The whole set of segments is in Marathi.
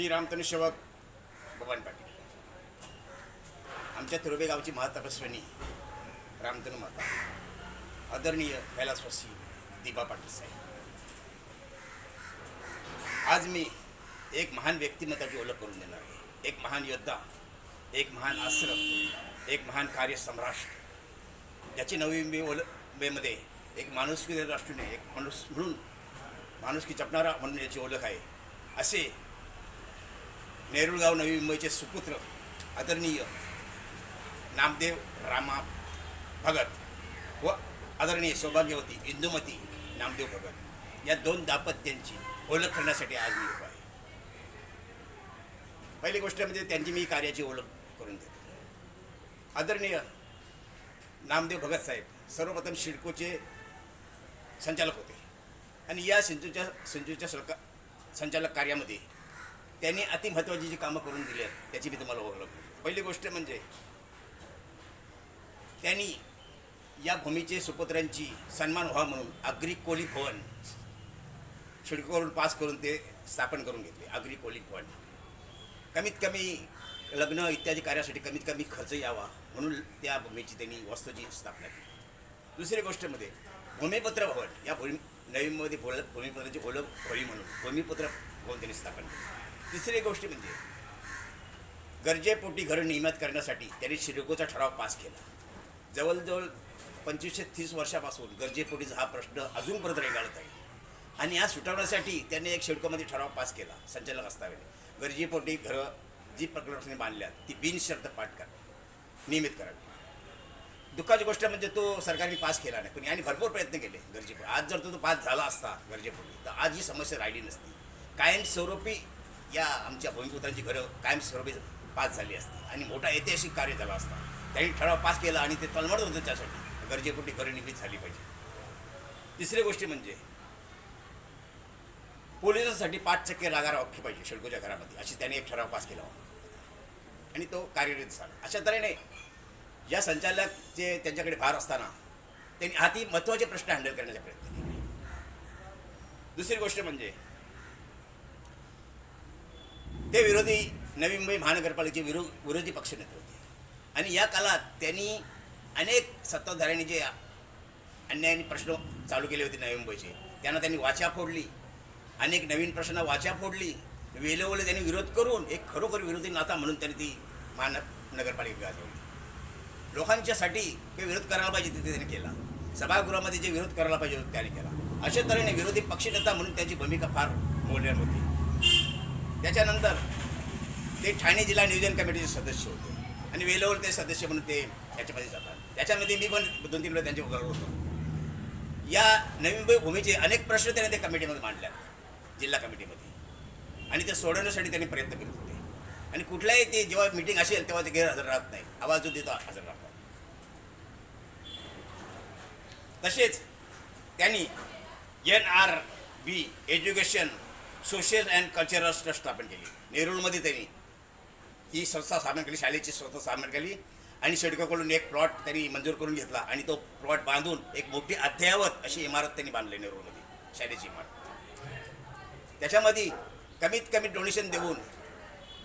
मी रामतनु सेवक भगवान पाटील. आमच्या तुरबे गावची महातपस्विनी रामतनु माता. आदरणीय कैलासवासी दिबा पाटील साहेब. आज मी एक महान व्यक्तिमत्वाची ओळख करून देणार आहे. एक महान योद्धा एक महान आश्रम एक महान कार्यसम्राट ज्याची नवी मी ओळखमध्ये एक माणुसकी राष्ट्रीने एक माणूस म्हणून माणुसकी जपणारा म्हणून याची ओळख आहे. असे नेरुळगाव नवी मुंबईचे सुपुत्र आदरणीय नामदेव रामा भगत व आदरणीय सौभाग्यवती इंदुमती नामदेव भगत. या दोन दाम्पत्यांची ओळख करण्यासाठी आज मी उभा आहे. पहिली गोष्ट म्हणजे त्यांची मी कार्याची ओळख करून देतो. आदरणीय नामदेव भगत साहेब सर्वप्रथम शिडकोचे संचालक होते. आणि या सिंचूच्या सिंचूच्या सरकार संचालक कार्यामध्ये त्यांनी अति महत्त्वाची जी कामं करून दिली आहेत त्याची मी तुम्हाला ओळख पहिली गोष्ट म्हणजे त्यांनी या भूमीचे सुपुत्रांची सन्मान व्हावा म्हणून अग्री कोली भवन शिडकोवरून पास करून ते स्थापन करून घेतले अग्री कोली भवन. कमीत कमी लग्न इत्यादी कार्यासाठी कमीत कमी खर्च यावा म्हणून त्या भूमीची त्यांनी वास्तूची स्थापना केली. दुसरी गोष्टमध्ये म्हणजे, भूमिपत्र भूमिपुत्र भवन या भूमी नवीनमध्ये बोल भूमिपुत्राची ओळख होळी म्हणून भूमिपुत्र भवन त्यांनी स्थापन केली. तिसरी गोष्ट म्हणजे गरजेपोटी घरं नियमित करण्यासाठी त्यांनी शिरकोचा ठराव पास केला. जवळजवळ पंचवीसशे तीस वर्षापासून गरजेपोटीचा हा प्रश्न अजूनपर्यंत रेगाळत आहे. आणि या सुटवण्यासाठी त्यांनी एक शिडकोमध्ये ठराव पास केला संचालक असतावेने गरजेपोटी घरं जी प्रकल्पाने बांधल्यात ती बिनशर्त पाठ करावी नियमित करावी दुःखाची गोष्ट म्हणजे तो सरकारने पास केला नाही पण यांनी भरपूर प्रयत्न केले गरजेपोटी. आज जर तो तो पास झाला असता गरजेपोटी तर आज ही समस्या राहिली नसती. कायमस्वरूपी या आमच्या भूमिपुत्रांची घरं कायमस्वरूपी पास झाली असती. आणि मोठा ऐतिहासिक कार्य झाला असता. त्यांनी ठराव पास केला आणि ते तलमडत होतं त्यासाठी गरजेपोटी घरं निमित झाली पाहिजे. तिसरी गोष्ट म्हणजे पोलिसांसाठी पाच टक्के लागार अख्खी पाहिजे शेडकोच्या घरामध्ये. अशी त्याने एक ठराव पास केला होता. आणि तो कार्यरत झाला. अशा तऱ्हेने या संचालक जे त्यांच्याकडे भार असताना त्यांनी हाती महत्त्वाचे प्रश्न हँडल करण्याचा प्रयत्न केले. दुसरी गोष्ट म्हणजे ते विरोधी नवी मुंबई महानगरपालिकेचे विरो विरोधी पक्षनेते होते. आणि या काळात त्यांनी अनेक सत्ताधाऱ्यांनी जे अन्यायाने प्रश्न चालू केले होते नवी मुंबईचे त्यांना त्यांनी वाचा फोडली. अनेक नवीन प्रश्न वाचा फोडली. वेळोवेळी त्यांनी विरोध करून एक खरोखर विरोधी नाता म्हणून त्यांनी ती महानगरपालिका गाजवली. लोकांच्यासाठी काही विरोध करायला पाहिजे तिथे त्यांनी केला. सभागृहामध्ये जे विरोध करायला पाहिजे होते त्याने केला. अशा तऱ्हेने विरोधी पक्षनेता म्हणून त्यांची भूमिका फार मौल्यवान होती. त्याच्यानंतर ते ठाणे जिल्हा नियोजन कमिटीचे सदस्य होते. आणि वेळोवर ते सदस्य म्हणून ते याच्यामध्ये जातात. त्याच्यामध्ये मी पण दोन तीन वेळा त्यांच्या उघड होतो. या नवी मुंबई भूमीचे अनेक प्रश्न त्याने त्या कमिटीमध्ये मांडल्या जिल्हा कमिटीमध्ये. आणि ते सोडवण्यासाठी त्यांनी प्रयत्न करत होते. आणि कुठल्याही ते जेव्हा मिटिंग असेल तेव्हा ते गैरहजर राहत नाही. आवाज जो देतो हजर राहतात तसेच त्यांनी N R B education social and cultural trust स्थापन केली. नेरूळमध्ये त्यांनी ही संस्था स्थापन केली शाळेची संस्था स्थापन केली आणि शेडकाकडून एक प्लॉट त्यांनी मंजूर करून घेतला आणि तो प्लॉट बांधून एक मोठी अद्ययावत अशी इमारत त्यांनी बांधली नेरूळमध्ये शाळेची इमारत. त्याच्यामध्ये कमीत कमी डोनेशन देऊन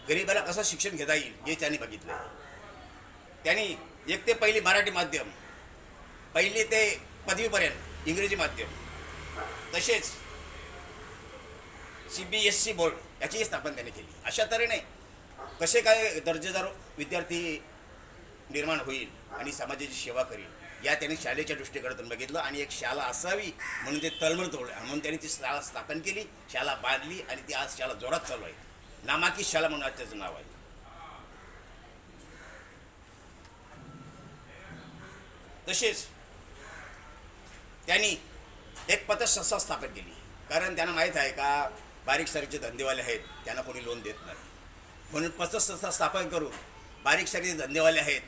गरिबाला कसं शिक्षण घेता येईल हे त्यांनी बघितलं त्यांनी एक ते पहिली मराठी माध्यम पहिली ते पदवीपर्यंत इंग्रजी माध्यम तसेच C B S C board याचीही स्थापना त्यांनी केली. अशा तऱ्हेने कसे काय दर्जेदार विद्यार्थी निर्माण होईल आणि समाजाची सेवा करील या त्यांनी शाळेच्या दृष्टीकडून बघितलं आणि एक शाळा असावी म्हणून ते तळमळ तोडलं. म्हणून त्यांनी ती शाळा स्थापन केली शाळा बांधली आणि ती आज शाळा जोरात चालू आहे. नामाकी शाळा म्हणून आज त्याचं नाव आहे. तसेच त्यांनी एक पतसंस्था स्थापन केली. कारण त्यांना माहीत आहे का बारीक सारीचे धंदेवाले आहेत त्यांना कोणी लोन देत नाही. म्हणून पतसंस्था स्थापन करून बारीक सारीचे धंदेवाले आहेत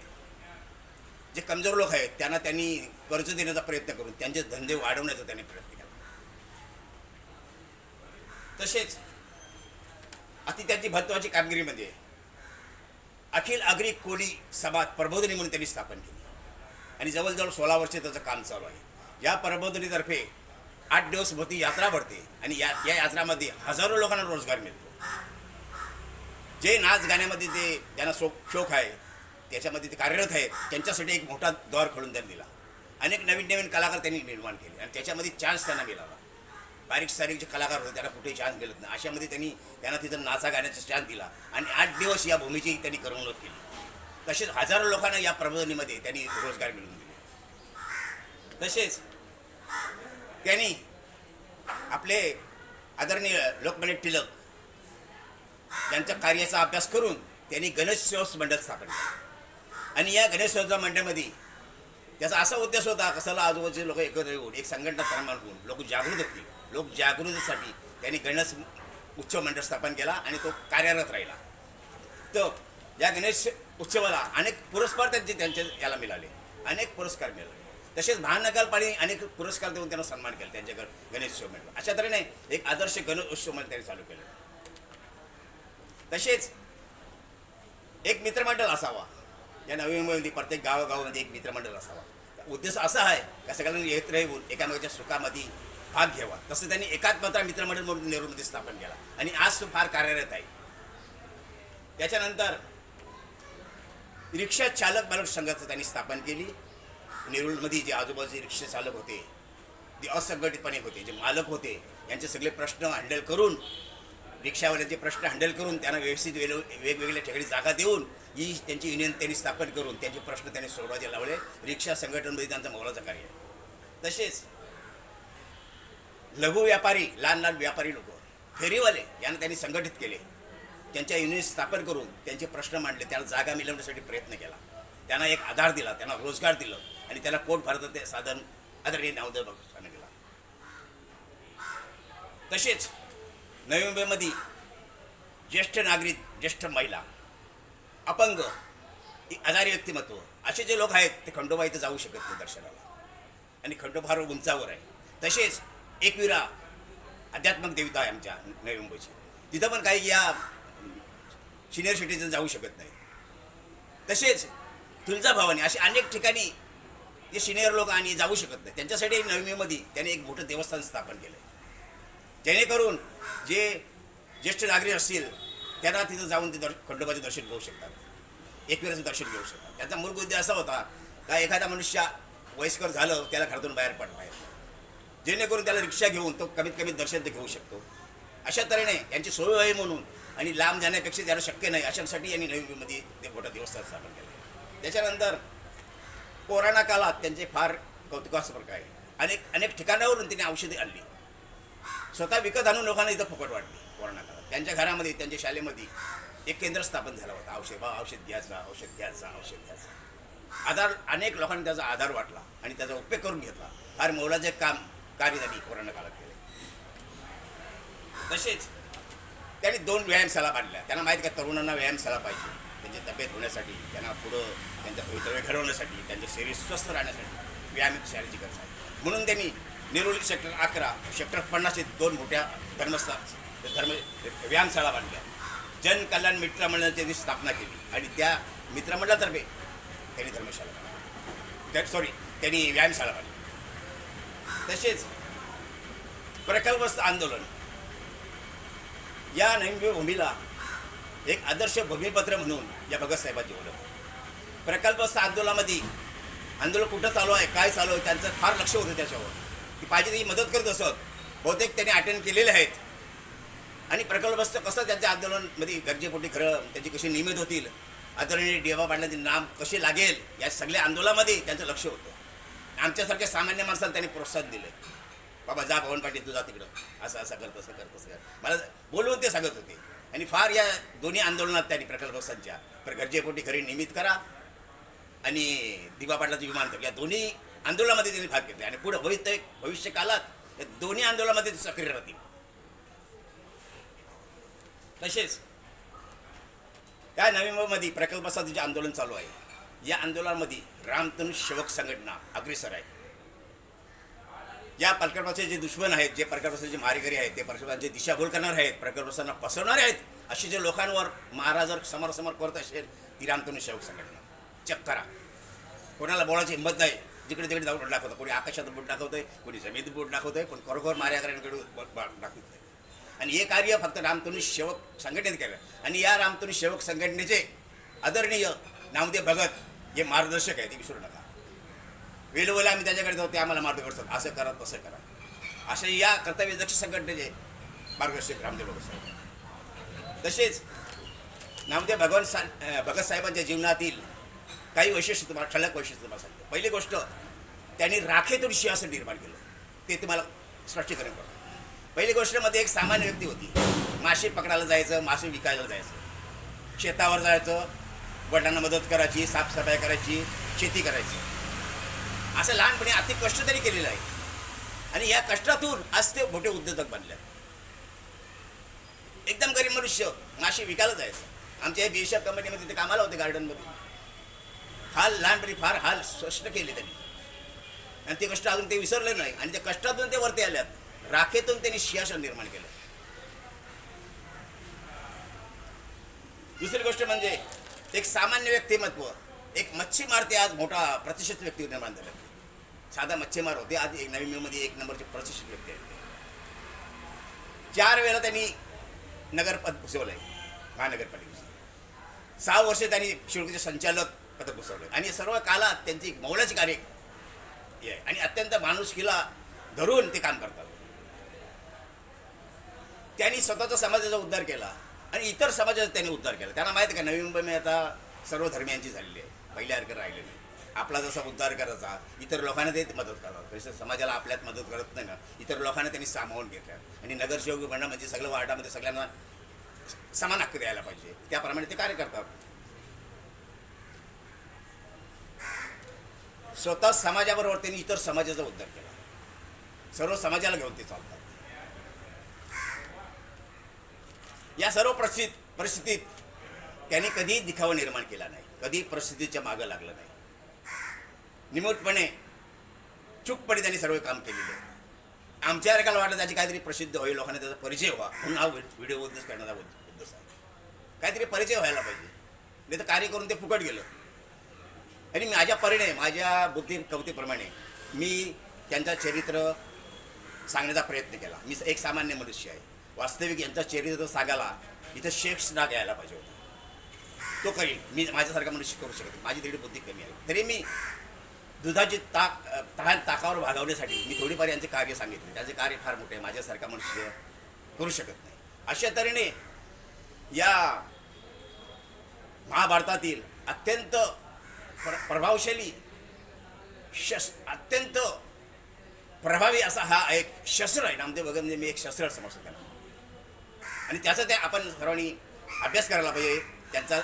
जे कमजोर लोक आहेत त्यांना त्यांनी कर्ज देण्याचा प्रयत्न करून त्यांचे धंदे वाढवण्याचा त्यांनी प्रयत्न केला. तसेच अति त्यांची महत्त्वाची कामगिरी म्हणजे अखिल आगरी कोळी समाज प्रबोधनी म्हणून त्यांनी स्थापन केली. आणि जवळजवळ सोळा वर्षे त्याचं काम चालू आहे. या प्रबोधनीतर्फे आठ दिवस होती यात्रा भरते आणि या या यात्रामध्ये हजारो लोकांना रोजगार मिळतो. जे नाच गाण्यामध्ये ते त्यांना शोक शोक आहे त्याच्यामध्ये ते कार्यरत आहेत त्यांच्यासाठी एक मोठा द्वार खोलून त्यांनी दिला. अनेक नवीन नवीन कलाकार त्यांनी निर्माण केले आणि त्याच्यामध्ये चान्स त्यांना मिळाला. बारीक सारीक जे कलाकार होते त्यांना कुठेही चान्स मिळत नाही. अशामध्ये त्यांनी त्यांना तिथं नाचा गाण्याचा चान्स दिला आणि आठ दिवस या भूमीची त्यांनी करमणूक केली. तसेच हजारो लोकांना या प्रबोधनीमध्ये त्यांनी रोजगार मिळवून दिले. तसेच त्यांनी आपले आदरणीय लोकमान्य टिळक यांच्या कार्याचा अभ्यास करून त्यांनी गणेशोत्सव मंडळ स्थापन केलं. आणि या गणेशोत्सव मंडळामध्ये त्याचा असा उद्देश होता कसाला आजूबाजूचे लोक एकत्र येऊन एक संघटना निर्माण होऊन लोक जागृत होतील. लोक जागृतीसाठी त्यांनी गणेश उत्सव मंडळ स्थापन केला आणि तो कार्यरत राहिला. तर या गणेश उत्सवाला अनेक पुरस्कार त्यांचे त्यांचे याला मिळाले. अनेक पुरस्कार मिळाले. तसेच महानगरपालिकेने अनेक पुरस्कार देऊन त्यांना सन्मान केला त्यांच्याकडे गणेशोत्सव मंडळ अशा तऱ्हेने एक आदर्श गणेशोत्सव उत्सव त्यांनी चालू केलं. तसेच एक मित्रमंडळ असावा. या नवी मुंबईमध्ये प्रत्येक गावागावामध्ये एक मित्रमंडळ असावा. उद्देश असा आहे का सगळ्यांनी एकत्र येऊन एकामेकाच्या सुखामध्ये भाग घ्यावा. तसं त्यांनी एकात्मता मित्रमंडळ म्हणून नेहरूमध्ये स्थापन केला. आणि आज तो फार कार्यरत आहे. त्याच्यानंतर रिक्षा चालक बालक संघाचं त्यांनी स्थापन केली. नेरूळमध्ये जे आजूबाजूचे रिक्षा चालक होते जे असंघटितपणे होते जे मालक होते यांचे सगळे प्रश्न हँडल करून रिक्षावाल्यांचे प्रश्न हँडल करून त्यांना व्यवस्थित वेळ वेगवेगळ्या ठिकाणी जागा देऊन ही त्यांची युनियन त्यांनी स्थापन करून त्यांचे प्रश्न त्यांनी सोडवायचे लावले. रिक्षा संघटनमध्ये त्यांचा मोलाचा कार्य तसेच लघु व्यापारी लहान लहान व्यापारी लोक फेरीवाले यांना त्यांनी संघटित केले. त्यांच्या युनियन स्थापन करून त्यांचे प्रश्न मांडले त्यांना जागा मिळवण्यासाठी प्रयत्न केला. त्यांना एक आधार दिला त्यांना रोजगार दिलं. आणि त्याला कोण भरतं ते साधन आदरणीय नामदेव बाबासाहेबांनी केला तसेच नवी मुंबईमध्ये ज्येष्ठ नागरिक ज्येष्ठ महिला अपंग आजारी व्यक्तिमत्व असे जे लोक आहेत ते खंडोबा इथं जाऊ शकत नाही दर्शनाला. आणि खंडोबार उंचावर आहे. तसेच एकविरा आध्यात्मिक देवता आहे आमच्या नवी मुंबईची तिथं पण काही या सिनियर सिटीजन जाऊ शकत नाही. तसेच तुळजाभवानी अशी अनेक ठिकाणी जे सिनियर लोक आणि जाऊ शकत नाही. त्यांच्यासाठी नवमीमध्ये त्याने एक मोठं देवस्थान स्थापन केलं जेणेकरून जे ज्येष्ठ नागरिक असतील त्यांना तिथं जाऊन ते दर खंडोबाचे दर्शन घेऊ शकतात. एकविराचं दर्शन घेऊ शकतात. त्याचा मूलभूत उद्देश असा होता का एखादा मनुष्य वयस्कर झालं त्याला घरातून बाहेर पडता येत जेणेकरून त्याला रिक्षा घेऊन तो कमीत कमी दर्शन ते घेऊ शकतो. अशा तऱ्हेने यांची सोय आहे म्हणून आणि लांब जाण्यापेक्षा त्याला शक्य नाही अशांसाठी यांनी नवी मुंबईमध्ये ते मोठं देवस्थान स्थापन केलं त्याच्यानंतर कोरोना काळात त्यांचे फार कौतुकास्पद आहे अनेक अनेक ठिकाणावरून त्यांनी औषधे आणली. स्वतः विकत आणून लोकांना इथं फुकट वाटली कोरोना काळात. त्यांच्या घरामध्ये त्यांच्या शाळेमध्ये एक केंद्र स्थापन झालं होतं. औषध बा औषध घ्यायचा औषध घ्यायचा औषध घ्यायचा. आधार अनेक लोकांनी त्याचा आधार वाटला आणि त्याचा उपयोग करून घेतला. फार मोलाचे काम कार्य त्यांनी कोरोना काळात केले. तसेच त्यांनी दोन व्यायामशाला काढल्या त्यांना माहीत का तरुणांना व्यायामशाला पाहिजे. त्यांची तब्येत होण्यासाठी त्यांना पुढं त्यांच्या भवितव्य घडवण्यासाठी त्यांचे शरीर स्वस्थ राहण्यासाठी व्यायाम शाळेची गरज आहे. म्हणून त्यांनी निरोली सेक्टर अकरा सेक्टर पन्नास दोन मोठ्या धर्मस्था धर्म व्यायामशाळा बांधल्या. जनकल्याण मित्रमंडळाची त्यांनी स्थापना केली आणि त्या मित्रमंडळातर्फे त्यांनी धर्मशाळा बांधली. त्या सॉरी त्यांनी व्यायामशाळा बांधली. तसेच प्रकल्पस्थ आंदोलन. या नवी भूमीला एक आदर्श भूमिपत्र म्हणून या भगतसाहेबांनी ओळख. प्रकल्पस्थ आंदोलनामध्ये. आंदोलन कुठं चालू आहे काय चालू आहे त्यांचं फार लक्ष होतं त्याच्यावर. की पाहिजे ती मदत करत असत. बहुतेक त्यांनी अटेंड केलेले आहेत. आणि प्रकल्पस्थ कसं त्यांच्या आंदोलनमध्ये गरजेपोटी खरं त्यांची कशी नियमित होतील आदरणीय डेवा पाटलांचे नाम कसे लागेल या सगळ्या आंदोलनामध्ये त्यांचं लक्ष होतं. आमच्यासारख्या सामान्य माणसाला त्यांनी प्रोत्साहन दिलं बाबा जा पवन पाटील तू जा तिकडं. असं असं करत असं करत असं कर. मला बोलवून ते सांगत होते. आणि फार या दोन्ही आंदोलनात त्यांनी प्रकल्पस्थांच्या पर गरजेपोटी खरी निमित्त करा आणि दिवा पाटलाचं विमानतळ या दोन्ही आंदोलनामध्ये त्यांनी भाग घेतले. आणि पुढे भविष्य भविष्यकालात या दोन्ही आंदोलनामध्ये सक्रिय राहतील. तसेच त्या नोव्हेंबरमध्ये मुंबईमध्ये प्रकल्पासाठी जे आंदोलन चालू आहे. या आंदोलनामध्ये रामतनु सेवक संघटना अग्रेसर आहे. या प्रकल्पाचे जे दुश्मन आहेत जे प्रकल्पाचे जे मारेकरी आहेत ते प्रकल्पाचे दिशाभूल करणार आहेत प्रकल्पांना फसवणारे आहेत असे जे लोकांवर महाराज जर समोरासमोर करत असेल ती रामतनु सेवक संघटना. चेक करा. कोणाला बोलायची हिंमत नाही. जिकडे तिकडे जाऊन दाखवतं. कोणी आकाशात बोट दाखवतंय कोणी जमिनीत बोट दाखवतंय पण खरोखर मारेकऱ्यांकडे दाखवत नाही आणि हे कार्य फक्त रामतनु सेवक संघटनेत केलं. आणि या रामतनु सेवक संघटनेचे आदरणीय नामदेव भगत हे मार्गदर्शक आहे ते विसरू नका. वेळोवेळी आम्ही त्याच्याकडे जाऊ ते आम्हाला मार्गदर्शन असं करा तसं करा. असे या कर्तव्य दक्ष संघटनेचे मार्गदर्शक रामदेव भगत साहेब तसेच नामदेव भगवान सा भगत साहेबांच्या जीवनातील काही वैशिष्ट्य तुम्हाला ठळक वैशिष्ट्य तुम्हाला सांगतो. पहिली गोष्ट त्यांनी राखेतून सिंहासन निर्माण केलं. ते तुम्हाला स्पष्टीकरण करतो. पहिली गोष्टमध्ये एक सामान्य व्यक्ती होती. मासे पकडायला जायचं मासे विकायला जायचं. शेतावर जायचं वडिलांना मदत करायची साफसफाई करायची शेती करायची. असं लहानपणी अति कष्ट तरी केलेलं आहे. आणि या कष्टातून आज ते मोठे उद्योजक बनले एकदम गरीब मनुष्य मासे विकायला जायचं आमच्या बी कंपनीमध्ये ते कामाला होते गार्डनमध्ये हाल लहानपणी फार हाल स्पष्ट केले त्यांनी. आणि ते कष्ट अजून ते विसरले नाही. आणि त्या कष्टातून ते वरती आल्यात. राखेतून त्यांनी सिंहासन निर्माण केलं. दुसरी गोष्ट म्हणजे एक सामान्य व्यक्तिमत्व एक मच्छीमार ते आज मोठा प्रतिष्ठित व्यक्ती निर्माण झाला साधा मच्छीमार होते. आज एक नवी मेमध्ये एक नंबरचे प्रशिक्षित व्यक्ती आहेत. चार वेळा त्यांनी नगरपद भूषवलं आहे महानगरपालिकेचे. सहा वर्ष त्यांनी शिवडकीचे संचालक पद भूषवलं आणि सर्व कालात त्यांची मौलाची कार्य हे आहे. आणि अत्यंत माणुसकीला धरून ते काम करतात. त्यांनी स्वतःचा समाजाचा उद्धार केला. आणि इतर समाजाचा त्यांनी उद्धार केला. त्यांना माहिती का नवी मुंबई आता सर्व धर्मियांची झालेली आहे. पहिल्यासारखं राहिले नाही. आपला जसा उद्धार करायचा इतर लोकांना ते मदत करतात. तसं समाजाला आपल्यात मदत करत नाही ना इतर लोकांना त्यांनी सामावून घेतल्या आणि नगरसेवक म्हणणं म्हणजे सगळं वार्डामध्ये सगळ्यांना समान हक्क द्यायला पाहिजे. त्याप्रमाणे ते कार्य करतात. स्वतः समाजाबरोबर त्यांनी इतर समाजाचा उद्धार केला. सर्व समाजाला घेऊन ते चालतात. या सर्व परिस्थितीत परिस्थितीत त्यांनी कधीही दिखावा निर्माण केला नाही. कधी परिस्थितीच्या मागं लागलं नाही. निमूटपणे चूकपणे त्यांनी सर्व काम केलेले आहे. आमच्या एकाला वाटलं त्याची काहीतरी प्रसिद्ध होईल लोकांना त्याचा परिचय व्हा म्हणून हा व्हिडिओ उद्देश करण्याचा उद्देश आहे. काहीतरी परिचय व्हायला पाहिजे. नाही तर कार्य करून ते फुकट गेलं. आणि माझ्या परिणय माझ्या बुद्धी कवितेप्रमाणे मी त्यांचं चरित्र सांगण्याचा प्रयत्न केला. मी एक सामान्य मनुष्य आहे. वास्तविक यांचं चरित्र सांगायला इथं शेक्स ना घ्यायला पाहिजे होता. तो करील मी माझ्यासारखा मनुष्य करू शकत माझी तेवढी बुद्धी कमी आहे. तरी मी दुधाची ताक तहान ताकावर भागवण्यासाठी मी थोडीफार यांचे कार्य सांगितले. त्यांचे कार्य फार मोठे आहे. माझ्यासारखा मनुष्य करू शकत नाही. अशा तऱ्हेने या महाभारतातील अत्यंत प्र प्रभावशाली शस अत्यंत प्रभावी असा हा एक शस्त्र आहे. नामदेव भगत म्हणजे मी एक शस्त्र समजतो त्याला. आणि त्याचा ते आपण सर्वांनी अभ्यास करायला पाहिजे. त्यांचा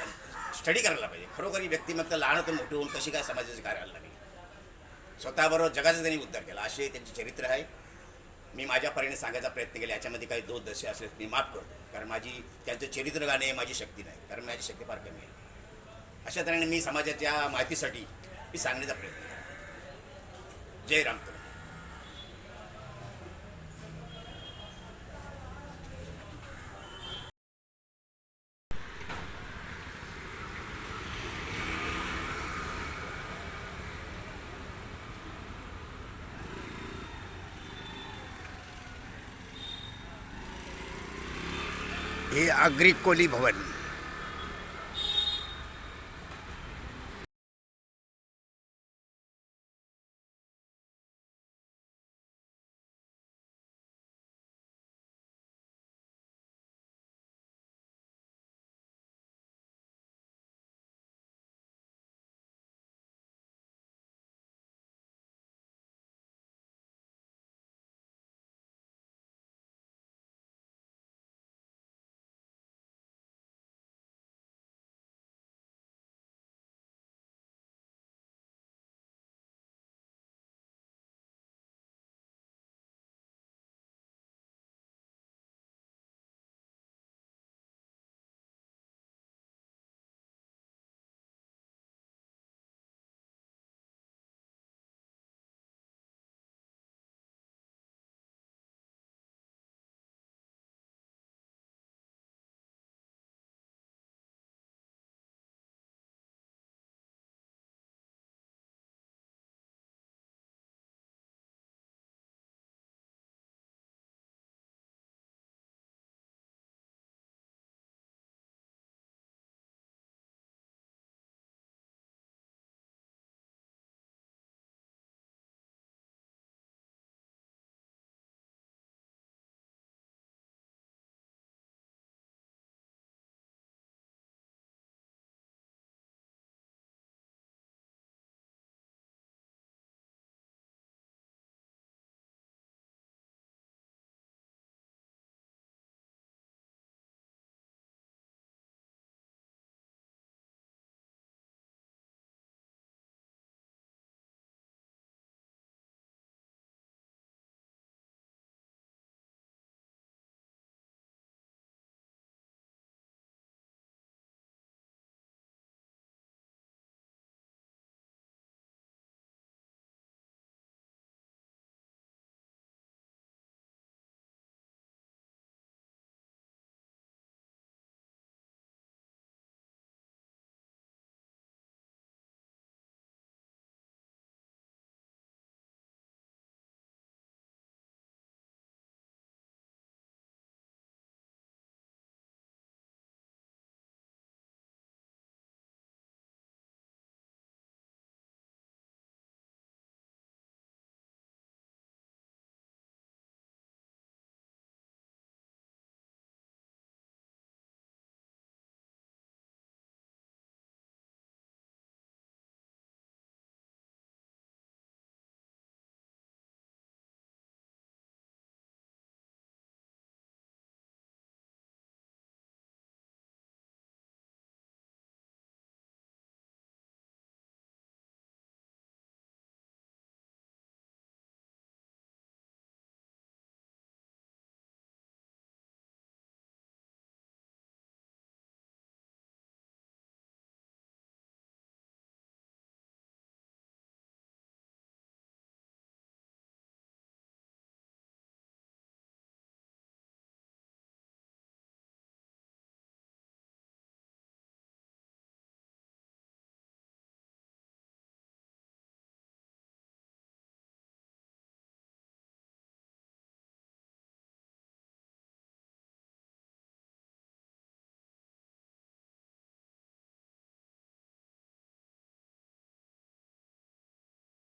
स्टडी करायला पाहिजे. खरोखरी व्यक्तिमत्व लहानातून मोठी होऊन कशी काय समाजाचे कार्य करायला लागली? स्वतःबरोबर जगाचा त्यांनी उद्धार केला. असे त्यांचे चरित्र आहे. मी माझ्या परीने सांगायचा प्रयत्न केला. याच्यामध्ये काही दोष दशे असेल मी माफ करतो. कारण माझी त्यांचं चरित्र गाणे माझी शक्ती नाही. कारण माझी शक्ती फार कमी आहे. अशा तऱ्हेने मी समाजाच्या माहितीसाठी मी सांगण्याचा प्रयत्न केला. जय राम हे आग्री कोली भवन.